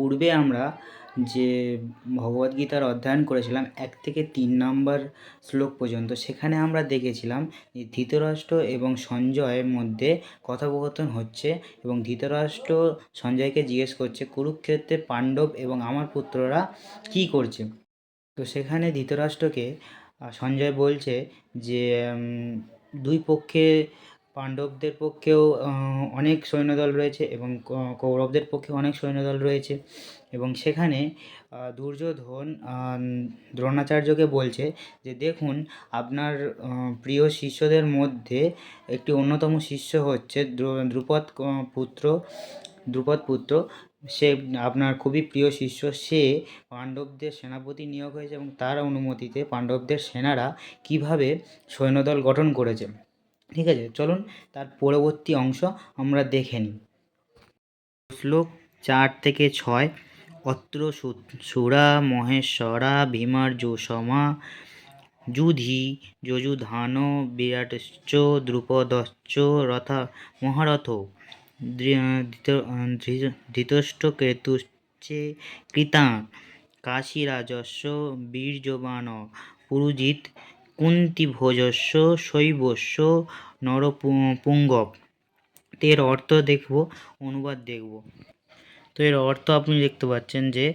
পূর্বে আমরা যে ভগবদ্গীতার অধ্যয়ন করেছিলাম, এক থেকে তিন নাম্বার শ্লোক পর্যন্ত, সেখানে আমরা দেখেছিলাম যে ধৃতরাষ্ট্র এবং সঞ্জয়ের মধ্যে কথোপকথন হচ্ছে এবং ধৃতরাষ্ট্র সঞ্জয়কে জিজ্ঞেস করছে, কুরুক্ষেত্রে পাণ্ডব এবং আমার পুত্ররা কী করছে? তো সেখানে ধৃতরাষ্ট্রকে সঞ্জয় বলছে যে দুই পক্ষে পাণ্ডবদের পক্ষেও অনেক সৈন্যদল রয়েছে এবং কৌরবদের পক্ষেও অনেক সৈন্যদল রয়েছে। এবং সেখানে দুর্যোধন দ্রোণাচার্যকে বলছে যে, দেখুন, আপনার প্রিয় শিষ্যদের মধ্যে একটি অন্যতম শিষ্য হচ্ছে দ্রুপদ পুত্র দ্রুপদ পুত্র। সে আপনার খুবই প্রিয় শিষ্য। সে পাণ্ডবদের সেনাপতি নিয়োগ হয়েছে এবং তার অনুমতিতে পাণ্ডবদের সেনারা কীভাবে সৈন্যদল গঠন করেছে। ঠিক আছে, চলুন তার পরবর্তী অংশ আমরা দেখে নিই। শ্লোক চার থেকে ছয়, অত্র সুরা মহেশ্বরা ভীমার্জুসমা যুধি যজুধান বিরাটশ্চ দ্রুপদশ্চ রথা মহারথ ধৃতরাষ্ট্রকেতুশ্চে কৃতান, কাশীরাজস্ব বীর্যবান, পুরুজিৎ কুন্তিভোজস্য শৈবস্য নরপুঙ্গব তো এর অর্থ দেখব, অনুবাদ দেখব। তো এর অর্থ আপনি দেখতে পাচ্ছেন যে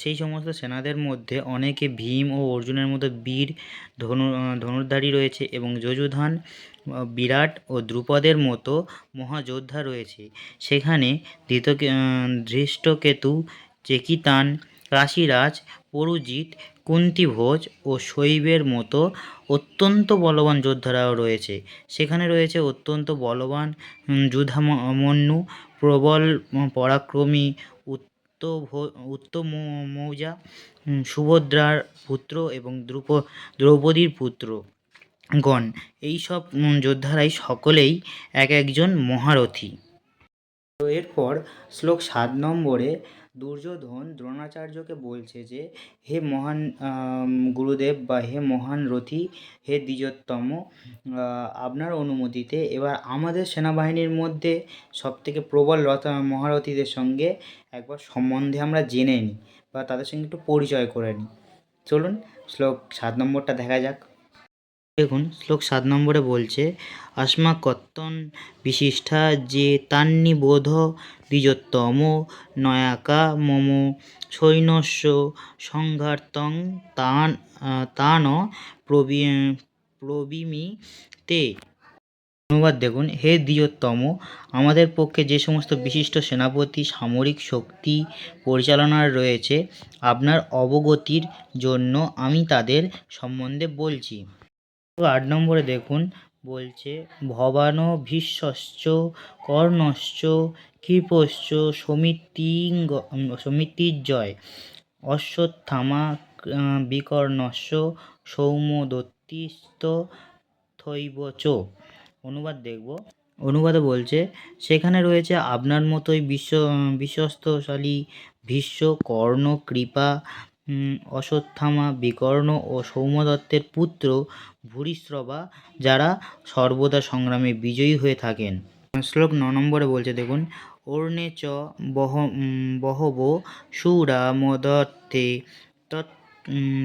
সেই সমস্ত সেনাদের মধ্যে অনেকে ভীম ও অর্জুনের মতো বীর, ধনু ধনুর্ধারী রয়েছে এবং যজুধান বিরাট ও দ্রুপদের মতো মহাযোদ্ধা রয়েছে। সেখানে ধৃত ধৃষ্টকেতু, চেকিতান, কাশীরাজ, পরুজিৎ কুন্তিভোজ ও শৈবের মতো অত্যন্ত বলবান যোদ্ধারাও রয়েছে। সেখানে রয়েছে অত্যন্ত বলবান যুধামন্যু প্রবল পরাক্রমী উত্তমৌজা সুভদ্রার পুত্র এবং দ্রুপ, দ্রৌপদীর পুত্র গণ এইসব যোদ্ধারাই সকলেই এক একজন মহারথী। তো এরপর শ্লোক সাত নম্বরে দুর্যোধন দ্রোণাচার্যকে বলছে যে, হে মহান গুরুদেব বা হে মহান রথী, হে দ্বিজোত্তম আপনার অনুমতিতে এবার আমাদের সেনাবাহিনীর মধ্যে সবথেকে প্রবল রথ, মহারথীদের সঙ্গে একবার সম্বন্ধে আমরা জেনে নিই বা তাদের সঙ্গে একটু পরিচয় করে নিই। চলুন শ্লোক সাত নম্বরটা দেখা যাক। দেখুন, শ্লোক সাত নম্বরে বলছে আসমা কত্তন বিশিষ্টা যে তান্নি বোধ দ্বিজতম নয়াকা মম সৈন্যস্য সংঘার্তং তান তান প্রবি প্রবিমি তে অনুবাদ দেখুন, হে দ্বিজতম আমাদের পক্ষে যে সমস্ত বিশিষ্ট সেনাপতি, সামরিক শক্তি পরিচালনার রয়েছে, আপনার অবগতির জন্য আমি তাদের সম্বন্ধে বলছি। আট নম্বরে দেখুন, বলছে ভবানভীষ্মশ্চ কর্ণশ্চ কৃপশ্চ সমিতিঙ্গ জয়। অশ্বত্থামা বিকর্ণস্য সৌম্যদত্তিস্তথৈব চ। অনুবাদ দেখব। অনুবাদে বলছে, সেখানে রয়েছে আপনার মতোই বিশ্ব, বিশ্বস্তশালী ভীষ্ম, কর্ণ, কৃপা অশ্বত্থামা, বিকর্ণ ও সৌমদত্তের পুত্র ভূরিশ্রবা, যারা সর্বদা সংগ্রামে বিজয়ী হয়ে থাকেন। শ্লোক ন নম্বরে বলছে, দেখুন, অর্ণে চ বহ বহব সুরা মদত্তে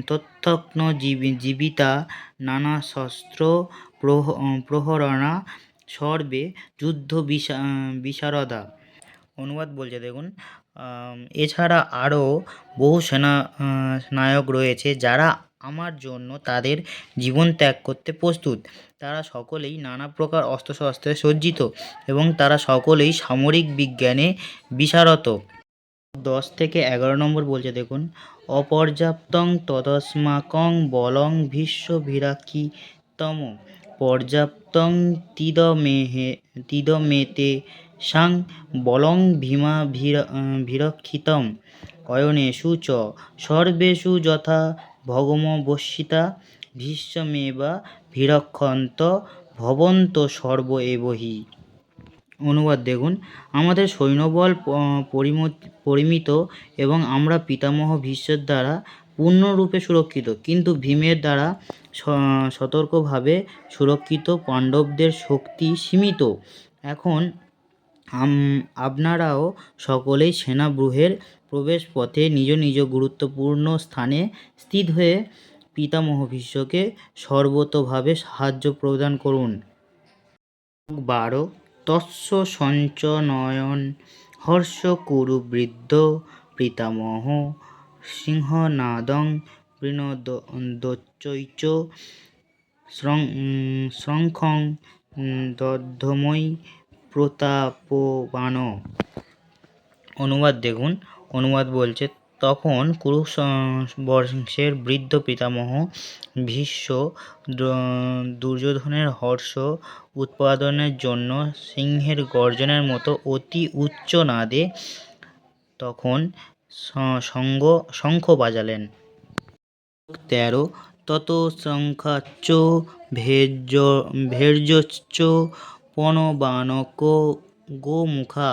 তত্ত্বগ্ন জীবিতা নানা শস্ত্র প্রহ, প্রহরণা সর্বে যুদ্ধ বিশারদা। অনুবাদ বলছে, দেখুন এছাড়া আরও বহু সেনা নায়ক রয়েছে যারা আমার জন্য তাদের জীবন ত্যাগ করতে প্রস্তুত। তারা সকলেই নানা প্রকার অস্ত্রশস্ত্রে সজ্জিত এবং তারা সকলেই সামরিক বিজ্ঞানে বিশারত দশ থেকে এগারো নম্বর বলছে, দেখুন, অপর্যাপ্তং তদস্মাকং বলং ভীষ্মভিরাক্ষিতম পর্যাপ্তং তিদমেহে, তিদমেতে সাং বলং ভীমা ভিরক্ষিতম। অয়নেষু চ সর্বেষু যথা ভগমবশ্যিতা ভীষ্মেবা ভিরক্ষন্ত ভবন্ত সর্ব এবহি। অনুবাদ দেখুন, আমাদের সৈন্যবল পরিমিত এবং আমরা পিতামহ ভীষ্মের দ্বারা পূর্ণরূপে সুরক্ষিত। কিন্তু ভীমের দ্বারা সতর্কভাবে সুরক্ষিত পাণ্ডবদের শক্তি সীমিত। এখন আপনারাও সকলেই সেনাব্রুহের প্রবেশ পথে নিজ নিজ গুরুত্বপূর্ণ স্থানে স্থিত হয়ে পিতামহ ভীষ্মকে সর্বতোভাবে সাহায্য প্রদান করুন। বারো তস্য সঞ্চনয়ন, হর্ষ কুরু বৃদ্ধ পিতামহ সিংহনাদং, বৃণদোচ্চৈচ শঙ্খং দধ্যময়ী প্রতাপবান অনুবাদ দেখুন। অনুবাদ বলছে, তখন কুরু স- বংশের বৃদ্ধ পিতামহ ভীষ্ম দুর্যোধনের হর্ষ উৎপাদনের জন্য সিংহের গর্জনের মতো অতি উচ্চ নাদে তখন সঙ্গ শঙ্খ বাজালেন। তেরো, তত শঙ্খাচ্চ ভের্য ভের্যশ্চ পণবানক গোমুখা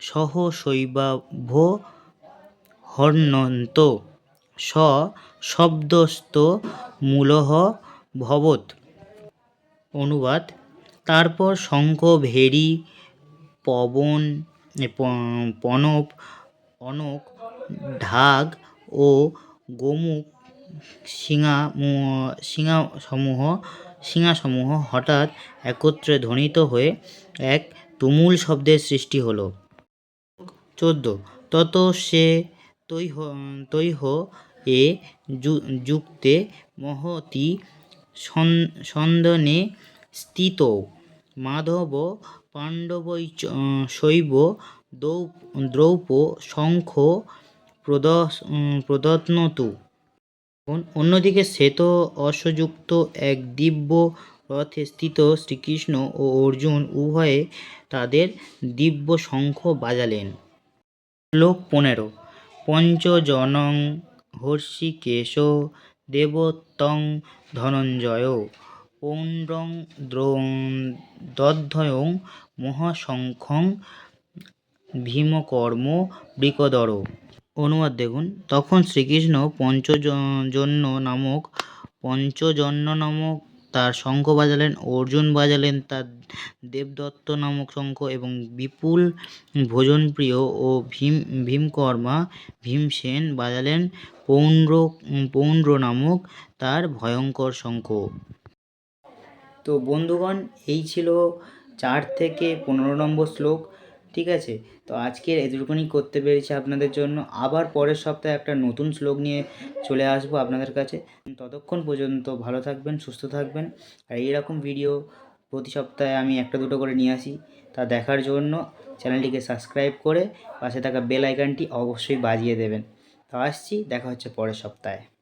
সহ শৈবাভ্য হর্ণন্ত। স শব্দস্ত মূলহ ভবত অনুবাদ। তারপর শঙ্খ ভেরী পবন এ, প- পণব অনক ঢাক ও গোমুখ শিঙা শিঙাসমূহ শিঙাসমূহ হঠাৎ একত্রে ধ্বনিত হয়ে এক তুমুল শব্দের সৃষ্টি হলো। চোদ্দ। তত সে তৈহ তৈহ এ যুক্তে মহতি সন- সন্দনে স্থিত। মাধব পাণ্ডবৈচ শৈব দ্রৌপ, শঙ্খ প্রদত্নতু। অন্যদিকে শ্বেত অশ্বযুক্ত এক দিব্য রথে স্থিত শ্রীকৃষ্ণ ও অর্জুন উভয়ে তাদের দিব্য শঙ্খ বাজালেন। শ্লোক পনেরো। পঞ্চজনং হর্ষিকেশ দেবতং ধনঞ্জয়। পৌণ্ড্রং দ্রো- দধ্যয়ং মহাশঙ্খং ভীমকর্ম বৃকদর। অনুবাদ দেখুন। তখন শ্রীকৃষ্ণ পঞ্চজন্য নামক পঞ্চজন্য নামক তার শঙ্খ বাজালেন, অর্জুন বাজালেন, তার দেবদত্ত নামক শঙ্খ এবং বিপুল ভোজনপ্রিয় ও ভীম, ভীমকর্মা, ভীমসেন বাজালেন পৌণ্ড্র পৌণ্ড্র নামক তার ভয়ঙ্কর শঙ্খ। তো বন্ধুগণ, এই ছিল চার থেকে পনেরো নম্বর শ্লোক। ঠিক আছে? তো আজকের এতটুকুনি করতে পেরেছি আপনাদের জন্য। আবার পরের সপ্তাহে একটা নতুন শ্লোক নিয়ে চলে আসব আপনাদের কাছে। ততক্ষণ পর্যন্ত ভালো থাকবেন, সুস্থ থাকবেন। আর এইরকম ভিডিও প্রতি সপ্তাহে আমি একটা দুটো করে নিয়ে আসি। তা দেখার জন্য চ্যানেলটিকে সাবস্ক্রাইব করে পাশে থাকা বেল আইকনটি অবশ্যই বাজিয়ে দেবেন। তো আসছি, দেখা হচ্ছে পরের সপ্তাহে।